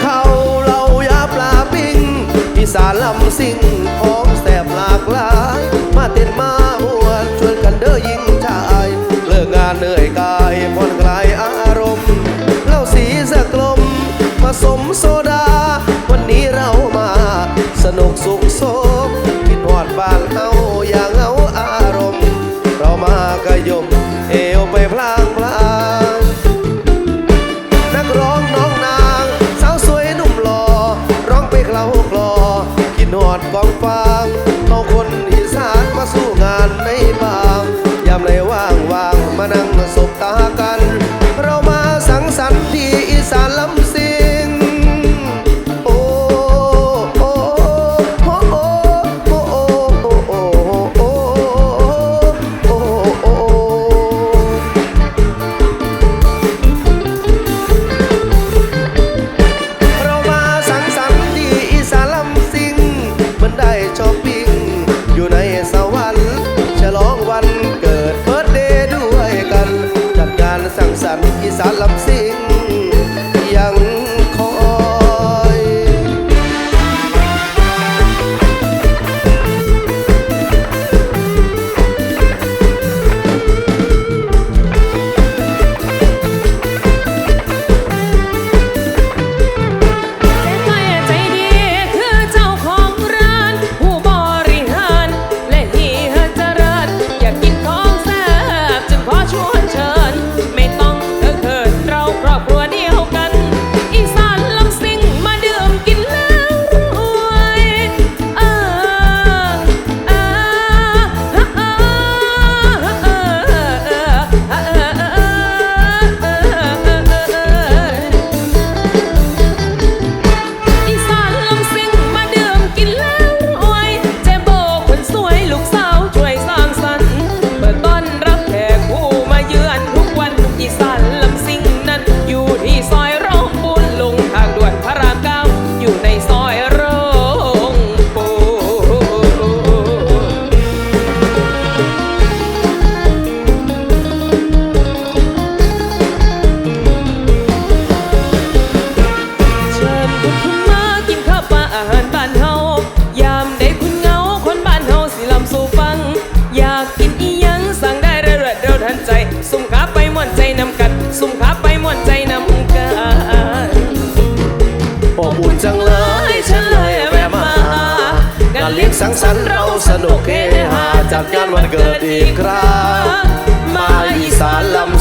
เขาเรายาปลาปิ้งอีสานลำสิ่งของแสบหลากหลาย มาเต้นมาหวนชวนกันเด้อยิงชาย เลิกงานเหนื่อยกายผ่อนคลายอารมณ์เล่าสีสะกลมผสมโซดา วันนี้เรามา สนุกสุขสมคิดหอดบานเฮา จัดงานวันเกิดอีกครั้งมาอีสานลำ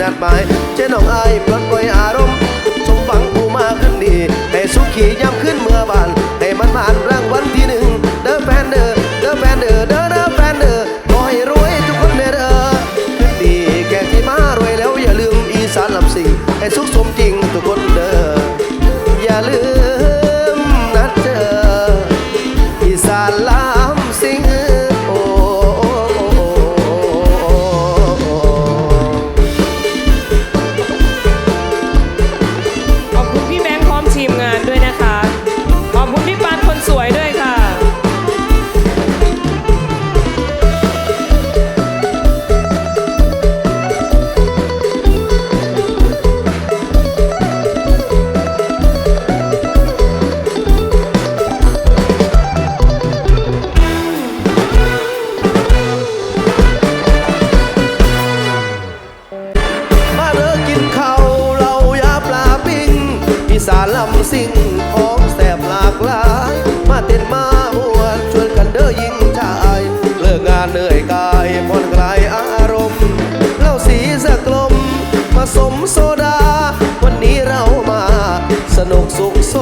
นัดหมายเจ้น้องอายปลดปล่อยอารมณ์สมหวังผู้มาขึ้นดีให้สุขีย่ำขึ้นเมื่อบานให้มันมานรางวันที่หนึ่งเด้อแฟนเด้อเด้อแฟนเด้อเด้อเด้อแฟนเดอขอให้รวยทุกคนเด้อขึ้นดีแก่ที่มารวยแล้วอย่าลืมอีสานลำสิงให้สุขสมจริงทุกคน ลำสิ่งของแสบหลากหลาย มาเต้นมาหวนชวนกันเด้อยิงใจเลิกงานเหนื่อยกายผ่อนคลายอารมณ์เล่าสีสะกลมผสมโซดา วันนี้เรามาสนุกสุขโซ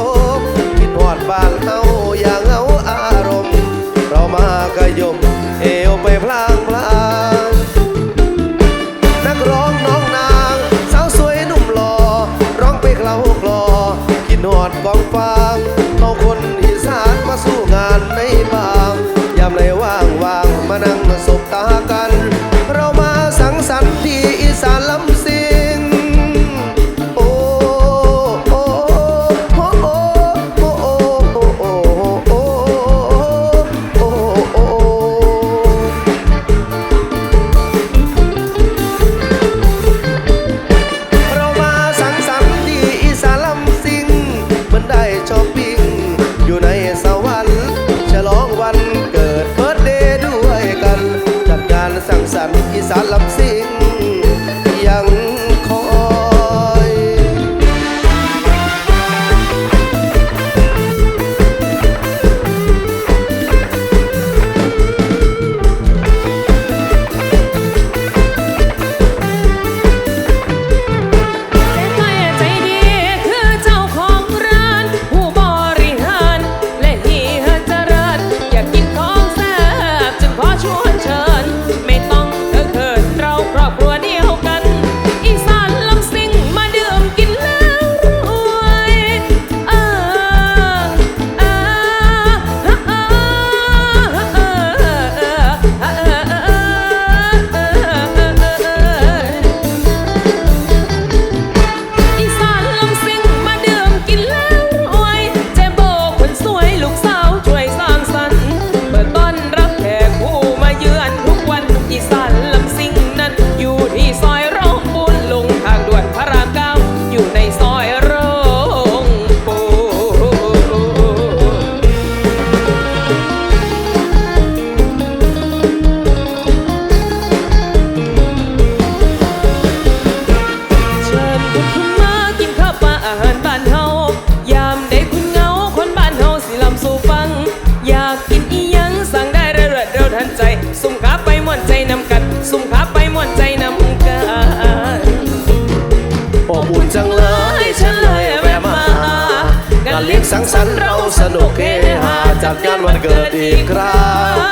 สนุกเฮฮาจัดงานวันเกิดอีกครั้ง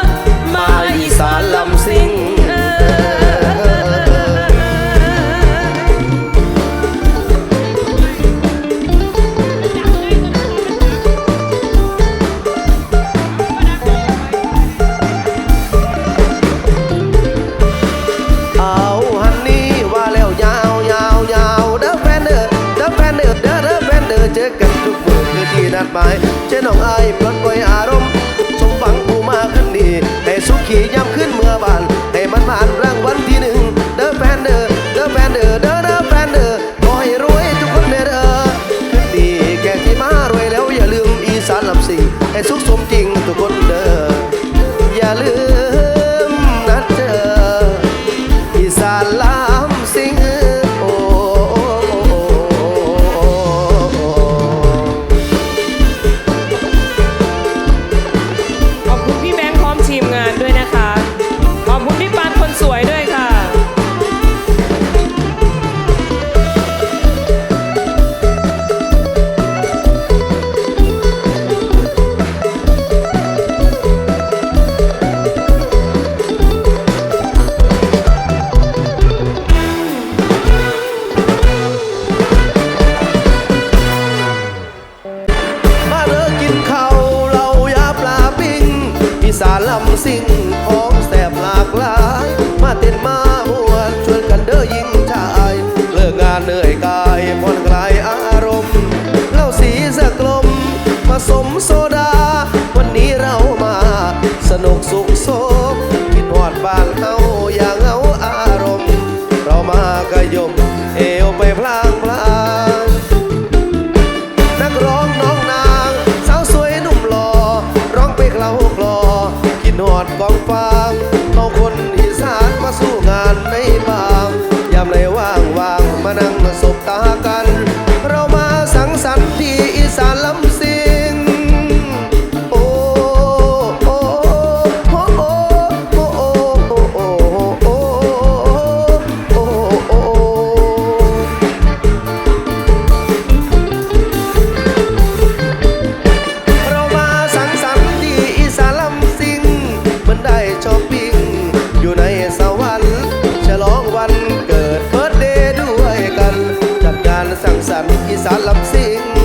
นัดหมายเจ้น้องอายปลดปล่อยอารมณ์สมหวังผู้มาขึ้นนี่ให้สุขีย้ำขึ้นเมื่อบาน สมโซดา วันนี้เรามาสนุกสุขสมกินหอดบ้านเฮาอย่างเงาอารมณ์ เรามากระยมเอวไปพลางพลางนักร้องน้องนาง สาวสวยหนุ่มหล่อร้องไปเคล้าคลอ निकी सालम सिंह